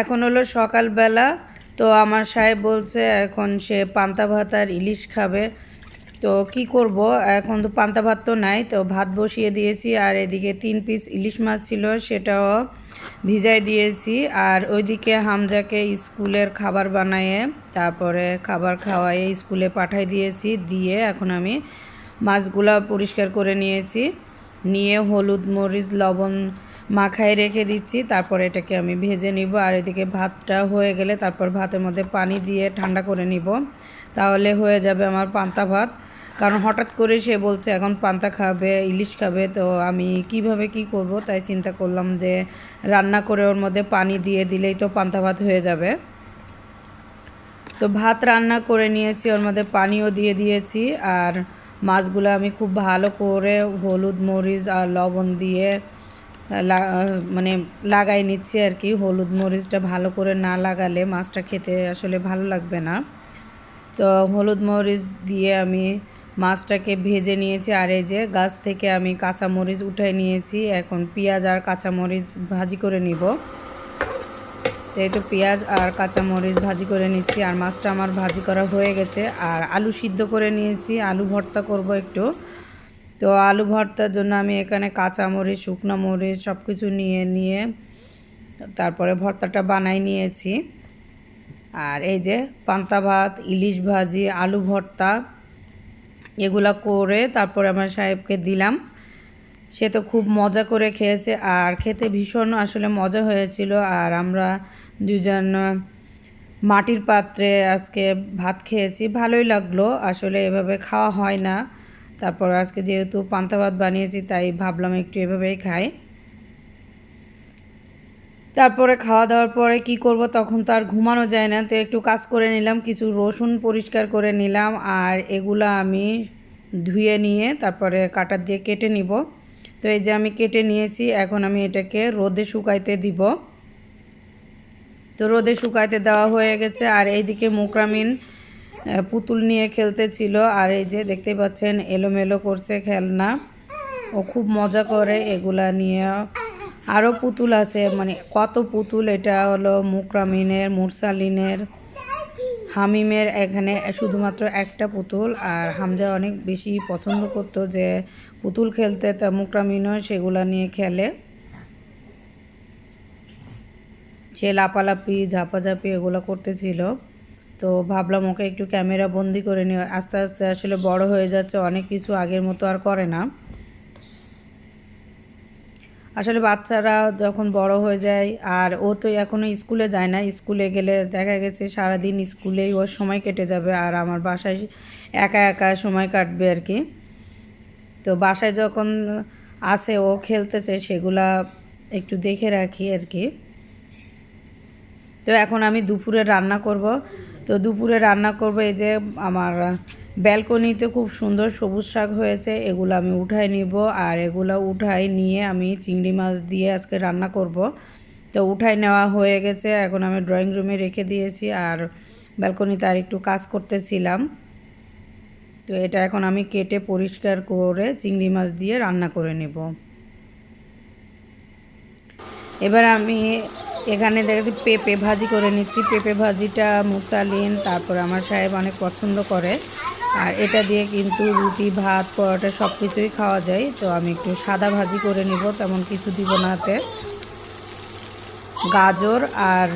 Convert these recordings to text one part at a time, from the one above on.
এখন হলো সকালবেলা, তো আমার সাহেব বলছে এখন সে পান্তা ভাত আর ইলিশ খাবে। তো কি করব? এখন তো পান্তা ভাত তো নাই, তো ভাত বসিয়ে দিয়েছি আর এদিকে তিন পিস ইলিশ মাছ ছিল সেটাও ভিজাই দিয়েছি। আর ওইদিকে হামজাকে স্কুলের খাবার বানায়ে, তারপরে খাবার খাওয়াইয়ে স্কুলে পাঠাই দিয়েছি, দিয়ে এখন আমি মাছগুলা পরিষ্কার করে নিয়েছি। নিয়ে হলুদ মরিচ, লবণ মাখায় রেখে দিচ্ছি, তারপর এটাকে আমি ভেজে নিব। আর এদিকে ভাতটা হয়ে গেলে তারপর ভাতের মধ্যে পানি দিয়ে ঠান্ডা করে নিব। তাহলে হয়ে যাবে আমার পান্তা ভাত। কারণ হঠাৎ করে সে বলছে, এখন পান্তা খাবে, ইলিশ খাবে, তো আমি কীভাবে কি করব? তাই চিন্তা করলাম যে রান্না করে ওর মধ্যে পানি দিয়ে দিলেই তো পান্তা ভাত হয়ে যাবে। তো ভাত রান্না করে নিয়েছি, ওর মধ্যে পানিও দিয়ে দিয়েছি। আর মাছগুলো আমি খুব ভালো করে হলুদ মরিচ আর লবণ দিয়ে মানে লাগাই নিচ্ছি আর কি। হলুদ মরিচটা ভালো করে না লাগালে মাছটা খেতে আসলে ভালো লাগবে না। তো হলুদ মরিচ দিয়ে আমি মাছটাকে ভেজে নিয়েছি আর এই যে গাছ থেকে আমি কাঁচা মরিচ উঠাই নিয়েছি। এখন পেঁয়াজ আর কাঁচা মরিচ ভাজি করে নিব। তো এই তো পেঁয়াজ আর কাঁচা মরিচ ভাজি করে নিচ্ছি আর মাছটা আমার ভাজি করা হয়ে গেছে। আর আলু সিদ্ধ করে নিয়েছি। আলু ভর্তা করব একটু। তো আলু ভর্তার জন্য আমি এখানে কাঁচা মরিচ, শুকনো মরিচ সব কিছু নিয়ে নিয়ে তারপরে ভর্তাটা বানাই নিয়েছি। আর এই যে পান্তা ভাত, ইলিশ ভাজি, আলু ভর্তা এগুলা করে তারপরে আমার সাহেবকে দিলাম। সে তো খুব মজা করে খেয়েছে আর খেতে ভীষণ আসলে মজা হয়েছিল। আর আমরা দুজন মাটির পাত্রে আজকে ভাত খেয়েছি, ভালোই লাগল। আসলে এভাবে খাওয়া হয় না। তারপর আজকে যেহেতু পান্তা ভাত বানিয়েছি, তাই ভাবলাম একটু এভাবেই খাই। তারপরে খাওয়া দাওয়ার পরে কি করব, তখন তো আর ঘুমানো যায় না, তো একটু কাজ করে নিলাম, কিছু রসুন পরিষ্কার করে নিলাম, আর এগুলো আমি ধুয়ে নিয়ে তারপরে কাটার দিয়ে কেটে নিব। তো এই যে আমি কেটে নিয়েছি, এখন আমি এটাকে রোদে শুকাইতে দিব। তো রোদে শুকাইতে দেওয়া হয়ে গেছে, আর এইদিকে মুকরামিন পুতুল নিয়ে খেলতেছিল আর এই যে দেখতে পাচ্ছেন, এলোমেলো করছে খেলনা। ও খুব মজা করে এগুলা নিয়ে। আরও পুতুল আছে মানে কত পুতুল, এটা হলো মুকরামিনের, মুরসালিনের, হামিমের এখানে শুধুমাত্র একটা পুতুল। আর হামজা অনেক বেশি পছন্দ করতো যে পুতুল খেলতে, তা মুকরামিনও সেগুলা নিয়ে খেলে। সে লাপালাপি, ঝাপাঝাপি এগুলো করতেছিল। তো ভাবলাম ওকে একটু ক্যামেরা বন্দি করে নিও আস্তে আস্তে আসলে বড় হয়ে যাচ্ছে, অনেক কিছু আগের মতো আর করে না। আসলে বাচ্চারা যখন বড় হয়ে যায়, আর ও তো এখনও স্কুলে যায় না, স্কুলে গেলে দেখা গেছে সারাদিন স্কুলেই ওর সময় কেটে যাবে, আর আমার বাসায় একা একা সময় কাটবে আর কি। তো বাসায় যখন আসে, ও খেলতেছে, সেগুলা একটু দেখে রাখি আর কি। তো এখন আমি দুপুরে রান্না করব। তো দুপুরে রান্না করব, এই যে আমার ব্যালকনিতে খুব সুন্দর সবুজ শাক হয়েছে, এগুলো আমি উঠাই নিব, আর এগুলো উঠাই নিয়ে আমি চিংড়ি মাছ দিয়ে আজকে রান্না করব। তো উঠাই নেওয়া হয়ে গেছে, এখন আমি ড্রয়িং রুমে রেখে দিয়েছি, আর ব্যালকনিতে আর একটু কাজ করতেছিলাম। তো এটা এখন আমি কেটে পরিষ্কার করে চিংড়ি মাছ দিয়ে রান্না করে নেব। এবার আমি এখানে দেখছি পেঁপে ভাজি করে নিচ্ছি। পেঁপে ভাজিটা মুসালিন তারপর আমার সাহেব অনেক পছন্দ করে। আর এটা দিয়ে কিন্তু রুটি, ভাত, পরোটা সব কিছুই খাওয়া যায়। তো আমি একটু সাদা ভাজি করে নিব, তেমন কিছু দিব না হাতে। গাজর আর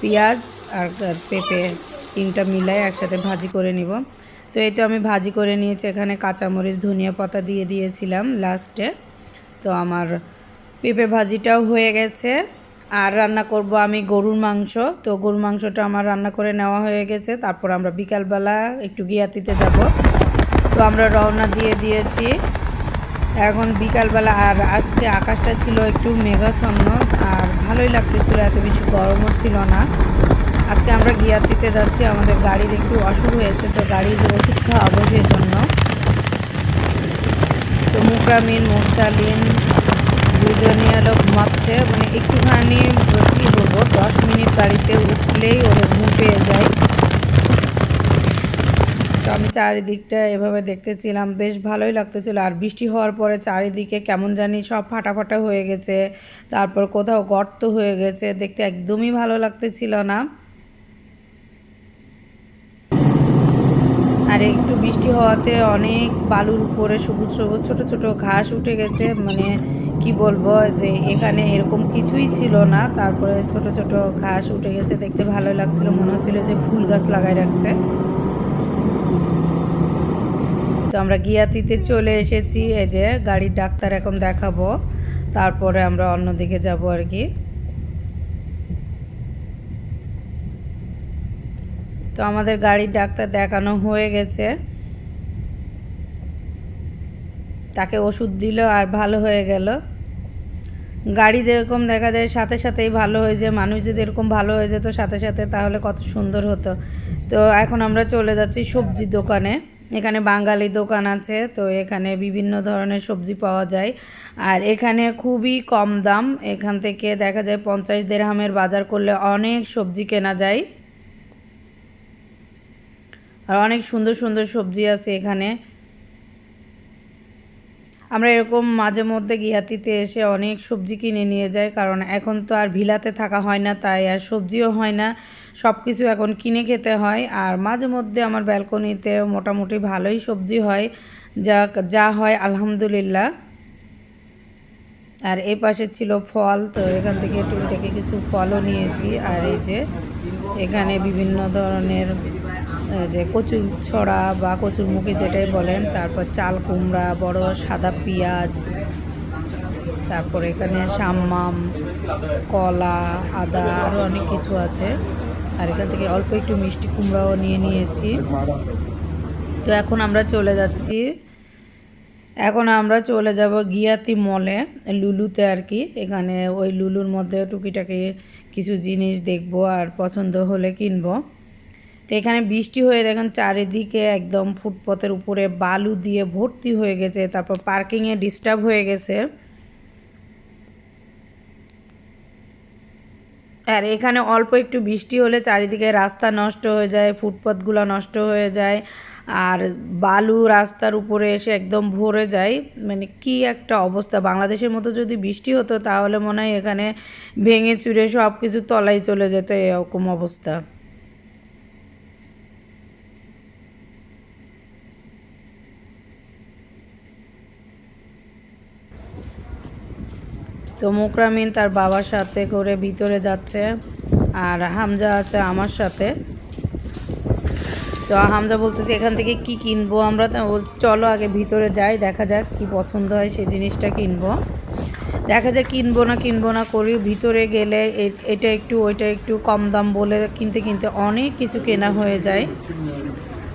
পেঁয়াজ আর পেঁপে তিনটা মিলাই একসাথে ভাজি করে নিব। তো এই তো আমি ভাজি করে নিয়েছি। এখানে কাঁচামরিচ, ধনিয়া পাতা দিয়ে দিয়েছিলাম লাস্টে। তো আমার পেঁপে ভাজিটাও হয়ে গেছে। আর রান্না করব আমি গরুর মাংস। তো গরুর মাংসটা আমার রান্না করে নেওয়া হয়ে গেছে। তারপর আমরা বিকালবেলা একটু গিয়াতিতে যাব। তো আমরা রওনা দিয়ে দিয়েছি। এখন বিকালবেলা আর আজকে আকাশটা ছিল একটু মেঘাচ্ছন্ন আর ভালোই লাগতেছিল, এত বেশি গরমও ছিল না। আজকে আমরা গিয়াতিতে যাচ্ছি, আমাদের গাড়ির একটু অসুখ হয়েছে, তো গাড়ির ওষুধ খাওয়াবো সেই জন্য। তো মুকরামিন, মুরসালিন দুজনই হলো ঘুমাচ্ছে। মানে একটুখানি, কী বলব, দশ মিনিট বাড়িতে উঠলেই ওদের ঘুম পেয়ে যায়। তো আমি চারিদিকটা এভাবে দেখতেছিলাম। বেশ ভালোই লাগতেছিল। আর বৃষ্টি হওয়ার পরে চারিদিকে কেমন জানি সব ফাটাফাটা হয়ে গেছে। তারপর কোথাও গর্ত হয়ে গেছে। দেখতে একদমই ভালো লাগতেছিল না। আর একটু বৃষ্টি হওয়াতে অনেক বালুর উপরে সবুজ সবুজ ছোট ছোট ঘাস উঠে গেছে। মানে কি বলব, যে এখানে এরকম কিছুই ছিল না। তারপরে ছোট ছোট ঘাস উঠে গেছে, দেখতে ভালো লাগছিল। মনে হচ্ছিল যে ফুল গাছ লাগাই রাখছে। তো আমরা গিয়াতিতে চলে এসেছি। এই যে গাড়ির ডাক্তার এখন দেখাবো। তারপরে আমরা অন্যদিকে যাব আর কি। তো আমাদের গাড়ির ডাক্তার দেখানো হয়ে গেছে। তাকে ওষুধ দিল আর ভালো হয়ে গেল। গাড়ি যেরকম দেখা যায় সাথে সাথেই ভালো হয়ে যায়, মানুষ যদি এরকম ভালো হয়ে যেত সাথে সাথে তাহলে কত সুন্দর হতো। তো এখন আমরা চলে যাচ্ছি সবজি দোকানে। এখানে বাঙালি দোকান আছে, তো এখানে বিভিন্ন ধরনের সবজি পাওয়া যায়। আর এখানে খুবই কম দাম, এখান থেকে দেখা যায় পঞ্চাশ দেড়হামের বাজার করলে অনেক সবজি কেনা যায়। আর অনেক সুন্দর সুন্দর সবজি আছে এখানে। আমরা এরকম মাঝে মধ্যে গিয়াতিতে এসে অনেক সবজি কিনে নিয়ে যাই, কারণ এখন তো আর ভিলাতে থাকা হয় না, তাই আর সবজিও হয় না। সব কিছু এখন কিনে খেতে হয়, আর মাঝে মধ্যে আমার ব্যালকনিতে মোটামুটি ভালোই সবজি হয়। যা যা হয় আলহামদুলিল্লাহ। আর এই পাশে ছিল ফল, তো এখান থেকে টুকিটাকে কিছু ফলও নিয়েছি, আর এই যে এখানে বিভিন্ন ধরনের যে কচুর ছড়া বা কচুর মুখে যেটাই বলেন, তারপর চাল কুমড়া, বড় সাদা পেঁয়াজ, তারপর এখানে সাম্মাম, কলা, আদা আরও অনেক কিছু আছে। আর এখান থেকে অল্প একটু মিষ্টি কুমড়াও নিয়ে নিয়েছি। তো এখন আমরা চলে যাচ্ছি এখন আমরা চলে যাব গিয়াতি মলে, লুলুতে আর কি। এখানে ওই লুলুর মধ্যে টুকিটাকি কিছু জিনিস দেখব আর পছন্দ হলে কিনবো। তো এখানে বৃষ্টি হয়ে দেখেন চারিদিকে একদম ফুটপথের উপরে বালু দিয়ে ভর্তি হয়ে গেছে, তারপর পার্কিংয়ে ডিস্টার্ব হয়ে গেছে। আর এখানে অল্প একটু বৃষ্টি হলে চারিদিকে রাস্তা নষ্ট হয়ে যায়, ফুটপথগুলো নষ্ট হয়ে যায়। আর বালু রাস্তার উপরে এসে একদম ভরে যায়। মানে কি একটা অবস্থা। বাংলাদেশের মতো যদি বৃষ্টি হতো, তাহলে মনে হয় এখানে ভেঙে চুরে সব কিছু তলায় চলে যেত এরকম অবস্থা। তো মুকরামিন তার বাবার সাথে করে ভিতরে যাচ্ছে, আর হামজা আছে আমার সাথে। তো হামজা বলতেছে, এখান থেকে কি কিনবো? আমরা তো বলছি, চলো আগে ভিতরে যাই, দেখা যাক কি পছন্দ হয় সেই জিনিসটা কিনবো। দেখা যাক কিনবো না কিনবো না করি, ভিতরে গেলে এটা একটু, ওইটা একটু কম দাম বলে কিনতে কিনতে অনেক কিছু কেনা হয়ে যায়।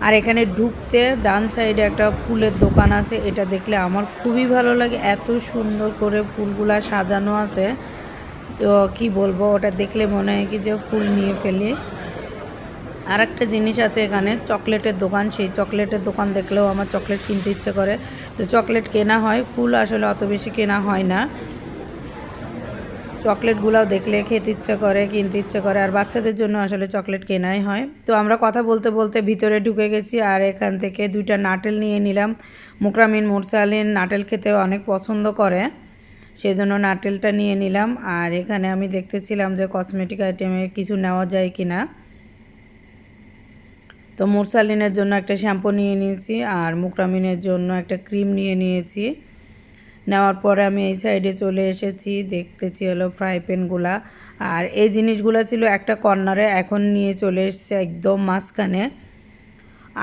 আর এখানে ঢুকতে ডান সাইডে একটা ফুলের দোকান আছে, এটা দেখলে আমার খুবই ভালো লাগে, এত সুন্দর করে ফুলগুলা সাজানো আছে। তো কি বলব, ওটা দেখলে মনে হয় কি যে ফুল নিয়ে ফেলি। আর একটা জিনিস আছে এখানে, চকলেটের দোকান। সেই চকলেটের দোকান দেখলেও আমার চকলেট কিনতে ইচ্ছে করে। তো চকলেট কেনা হয়, ফুল আসলে অত বেশি কেনা হয় না। চকলেটগুলোও দেখলে খেতে ইচ্ছা করে, কিনতে ইচ্ছে করে, আর বাচ্চাদের জন্য আসলে চকলেট কেনাই হয়। তো আমরা কথা বলতে বলতে ভিতরে ঢুকে গেছি, আর এখান থেকে দুইটা নাটেল নিয়ে নিলাম। মুকরামিন মোরসালিন নাটেল খেতে অনেক পছন্দ করে, সেজন্য নাটেলটা নিয়ে নিলাম। আর এখানে আমি দেখতেছিলাম যে কসমেটিক আইটেমে কিছু নেওয়া যায় কি না তো মুরসালিনের জন্য একটা শ্যাম্পু নিয়ে নিয়েছি আর মুকরামিনের জন্য একটা ক্রিম নিয়ে নিয়েছি। নেওয়ার পরে আমি এই সাইডে চলে এসেছি, দেখতেছি হলো ফ্রাই প্যানগুলা। আর এই জিনিসগুলো ছিল একটা কর্নারে, এখন নিয়ে চলে এসছে একদম মাঝখানে।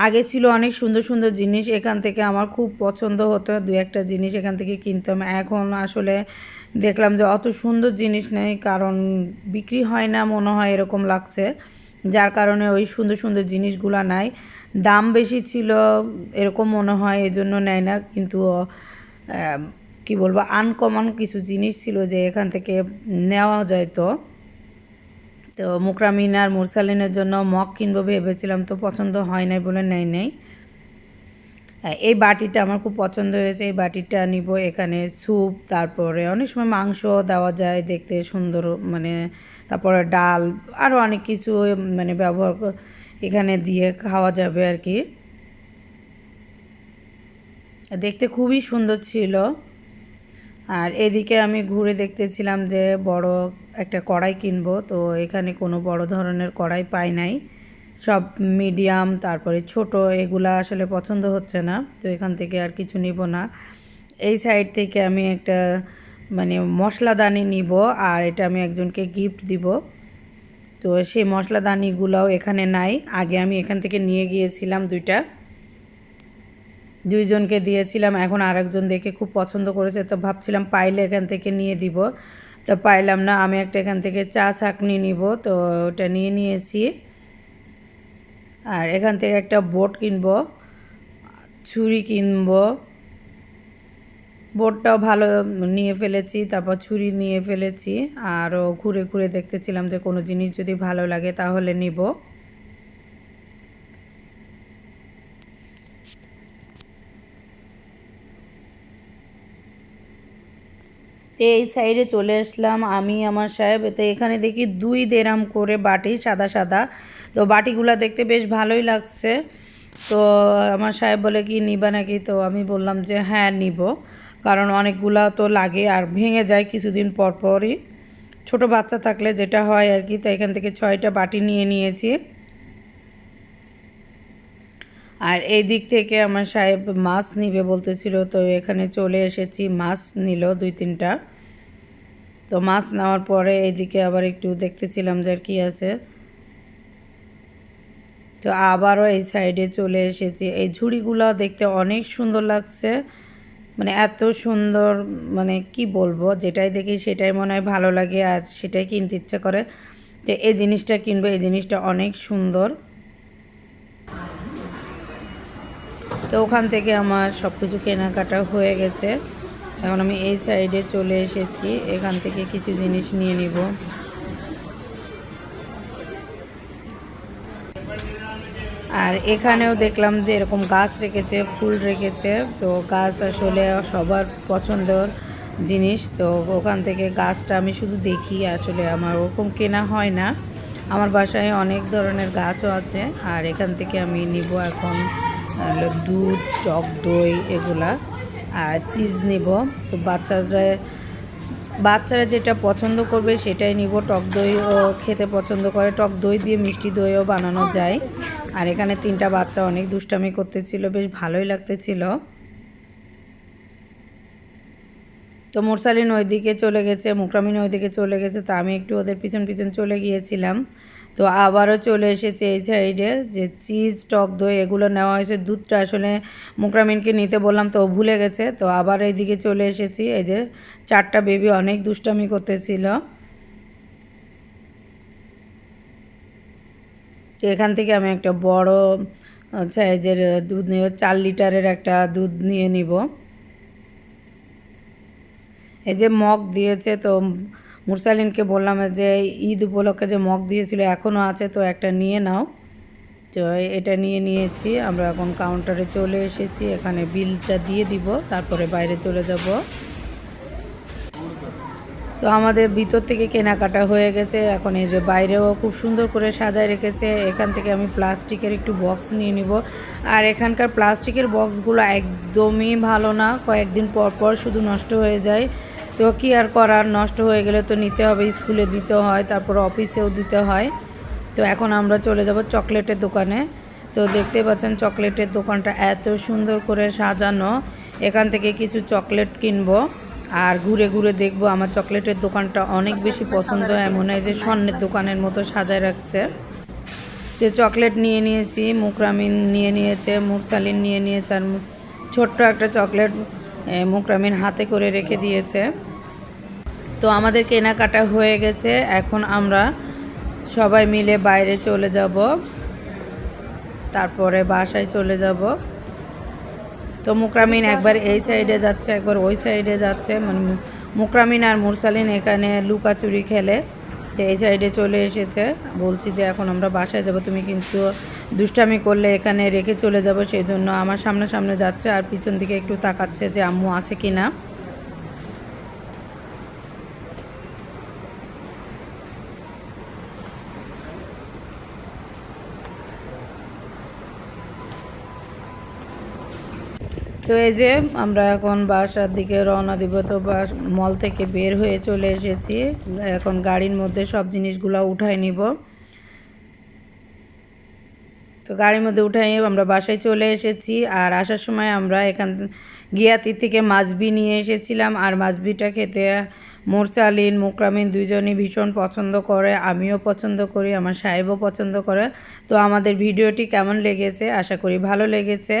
আগে ছিল অনেক সুন্দর সুন্দর জিনিস, এখান থেকে আমার খুব পছন্দ হতো। দু একটা জিনিস এখান থেকে কিনতাম। এখন আসলে দেখলাম যে অত সুন্দর জিনিস নেই, কারণ বিক্রি হয় না, মনে হয় এরকম লাগছে। যার কারণে ওই সুন্দর সুন্দর জিনিসগুলো নাই। দাম বেশি ছিল, এরকম মনে হয়, এজন্য নেয় না। কিন্তু কি বলব আনকমন কিছু জিনিস ছিল যে এখান থেকে নেওয়া যায় তো। তো মুকরামিন আর মুরসালিনের জন্য মগ কিনবো ভেবেছিলাম, তো পছন্দ হয় নাই বলে নেয় নেই। এই বাটিটা আমার খুব পছন্দ হয়েছে। এই বাটিটা নিব এখানে স্যুপ, তারপরে অনেক সময় মাংস দেওয়া যায় দেখতে সুন্দর মানে তারপরে ডাল আরও অনেক কিছু মানে ব্যবহার এখানে দিয়ে খাওয়া যাবে আর কি। দেখতে খুবই সুন্দর ছিল। আর এদিকে আমি ঘুরে দেখতেছিলাম যে বড় একটা কড়াই কিনবো, তো এখানে কোনো বড় ধরনের কড়াই পাই নাই। সব মিডিয়াম, তারপরে ছোট, এগুলা আসলে পছন্দ হচ্ছে না। তো এখান থেকে আর কিছু নিব না। এই সাইড থেকে আমি একটা মানে মশলাদানি নিব, আর এটা আমি একজনকে গিফট দিব। তো সেই মশলাদানিগুলোও এখানে নাই। আগে আমি এখান থেকে নিয়ে গিয়েছিলাম দুইটা। দুইজনকে দিয়েছিলাম, এখন আরেকজন দেখে খুব পছন্দ করেছে, তো ভাবছিলাম পাইলে এখান থেকে নিয়ে দিব। তো পাইলাম না, আমি একটা এখান থেকে চা ছাকনি নিব, তো ওটা নিয়ে নিয়েছি। আর এখান থেকে একটা বোট কিনব, ছুরি কিনব। বোটটাও ভালো নিয়ে ফেলেছি, তারপর ছুরি নিয়ে ফেলেছি। আরও ঘুরে ঘুরে দেখতেছিলাম যে কোনো জিনিস যদি ভালো লাগে তাহলে নিব। তো এই সাইডে চলে আসলাম আমি, আমার সাহেব। তো এখানে দেখি দুই দেরাম করে বাটি, সাদা সাদা। তো বাটিগুলো দেখতে বেশ ভালোই লাগছে। তো আমার সাহেব বলে, কি নিবা নাকি? তো আমি বললাম যে হ্যাঁ নিব। কারণ অনেকগুলা তো লাগে আর ভেঙে যায় কিছুদিন পর পরই। ছোট বাচ্চা থাকলে যেটা হয় আর কি, তো এখান থেকে ছয়টা বাটি নিয়ে নিয়েছি। আর এই দিক থেকে আমার সাহেব মাছ নিবে বলতেছিল, তো এখানে চলে এসেছি, মাছ নিল দুই তিনটা। তো মাছ নেওয়ার পরে এইদিকে আবার একটু দেখতেছিলাম যে কি আছে। তো আবারও এই সাইডে চলে এসেছি। এই ঝুড়িগুলো দেখতে অনেক সুন্দর লাগছে। মানে এত সুন্দর মানে কি বলব, যেটাই দেখি সেটাই মনে হয় ভালো লাগে আর সেটাই কিনতে ইচ্ছে করে যে এই জিনিসটা কিনবো, এই জিনিসটা অনেক সুন্দর। তো ওখান থেকে আমার সব কিছু কেনাকাটা হয়ে গেছে। এখন আমি এই সাইডে চলে এসেছি। এখান থেকে কিছু জিনিস নিয়ে নিব। আর এখানেও দেখলাম যে এরকম গাছ রেখেছে, ফুল রেখেছে। তো গাছ আসলে সবার পছন্দের জিনিস। তো ওখান থেকে গাছটা আমি শুধু দেখি, আসলে আমার ওরকম কেনা হয় না। আমার বাসায় অনেক ধরনের গাছও আছে। আর এখান থেকে আমি নিব এখন দুধ, টক দই, এগুলা। আর চিজ নিব। তো বাচ্চারা বাচ্চারা যেটা পছন্দ করবে সেটাই নিব। টক দইও খেতে পছন্দ করে। টক দই দিয়ে মিষ্টি দইও বানানো যায়। আর এখানে তিনটা বাচ্চা অনেক দুষ্টামি করতেছিল। বেশ ভালোই লাগতেছিল। তো মুরসালিন ওইদিকে চলে গেছে, মুকরামিন ওইদিকে চলে গেছে। তো আমি একটু ওদের পিছন পিছন চলে গিয়েছিলাম। তো আবারও চলে এসেছে এই সাইডে যে চিজ টক দই, এগুলো নেওয়া হয়েছে। দুধটা আসলে মুকরামিনকে নিতে বললাম, তো ভুলে গেছে। তো আবার এইদিকে চলে এসেছি। এই যে চারটা বেবি অনেক দুষ্টামি করতেছিল। তো এখান থেকে আমি একটা বড় সাইজের দুধ নিয়ে, চার লিটারের একটা দুধ নিয়ে নিব। এই যে মগ দিয়েছে, তো মুরসালিনকে বললাম যে, ঈদ উপলক্ষে যে মগ দিয়েছিল এখনও আছে, তো একটা নিয়ে নাও। তো এটা নিয়ে নিয়েছি, আমরা এখন কাউন্টারে চলে এসেছি, এখানে বিলটা দিয়ে দিব, তারপরে বাইরে চলে যাব। তো আমাদের ভিতর থেকে কেনাকাটা হয়ে গেছে, এখন এই যে বাইরেও খুব সুন্দর করে সাজায় রেখেছে, এখান থেকে আমি প্লাস্টিকের একটু বক্স নিয়ে নিব। আর এখানকার প্লাস্টিকের বক্সগুলো একদমই ভালো না, কয়েকদিন পর পর শুধু নষ্ট হয়ে যায়। তো কি আর করার? নষ্ট হয়ে গেলে তো নিতে হবে, স্কুলে দিতে হয়, তারপর অফিসেও দিতে হয়। তো এখন আমরা চলে যাব চকলেটের দোকানে। তো দেখতে পাচ্ছেন চকলেটের দোকানটা এত সুন্দর করে সাজানো। এখান থেকে কিছু চকলেট কিনবো আর ঘুরে ঘুরে দেখব আমার চকলেটের দোকানটা অনেক বেশি পছন্দ এমন হয় যে স্বর্ণের দোকানের মতো সাজায় রাখছে। যে চকলেট নিয়ে নিয়েছি মুকরামিন নিয়ে নিয়েছে মুরসালিন নিয়ে নিয়েছে, আর ছোট্ট একটা চকলেট মুকরামিন হাতে করে রেখে দিয়েছে। তো আমাদের কেনাকাটা হয়ে গেছে। এখন আমরা সবাই মিলে বাইরে চলে যাব। তারপরে বাসায় চলে যাব। তো মুকরামিন একবার এই সাইডে যাচ্ছে, একবার ওই সাইডে যাচ্ছে। মানে মুকরামিন আর মুরসালিন এখানে লুকাচুরি খেলে। তো এই সাইডে চলে এসেছে। বলছি যে এখন আমরা বাসায় যাব। তুমি কিন্তু দুষ্টামি করলে এখানে রেখে চলে যাব সেই জন্য আমার সামনে সামনে যাচ্ছে আর পিছন দিকে একটু তাকাচ্ছে যে আম্মু আছে কি না। তো এই যে আমরা এখন বাসার দিকে রওনা দিব, তো বাস মল থেকে বের হয়ে চলে এসেছি। এখন গাড়ির মধ্যে সব জিনিসগুলো উঠাই নিব। তো গাড়ির মধ্যে উঠাই নিয়ে আমরা বাসায় চলে এসেছি। আর আসার সময় আমরা এখান গিয়াতির থেকে মাছবি নিয়ে এসেছিলাম। আর মাছবিটা খেতে মোরচালিন মুকরামিন দুজনই ভীষণ পছন্দ করে, আমিও পছন্দ করি, আমার সাহেবও পছন্দ করে। তো আমাদের ভিডিওটি কেমন লেগেছে? আশা করি ভালো লেগেছে।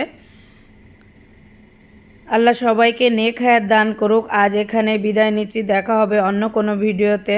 আল্লাহ সবাইকে নেক হায়াত দান করুক। আজ এখানে বিদায় নিচ্ছি। দেখা হবে অন্য কোনো ভিডিওতে।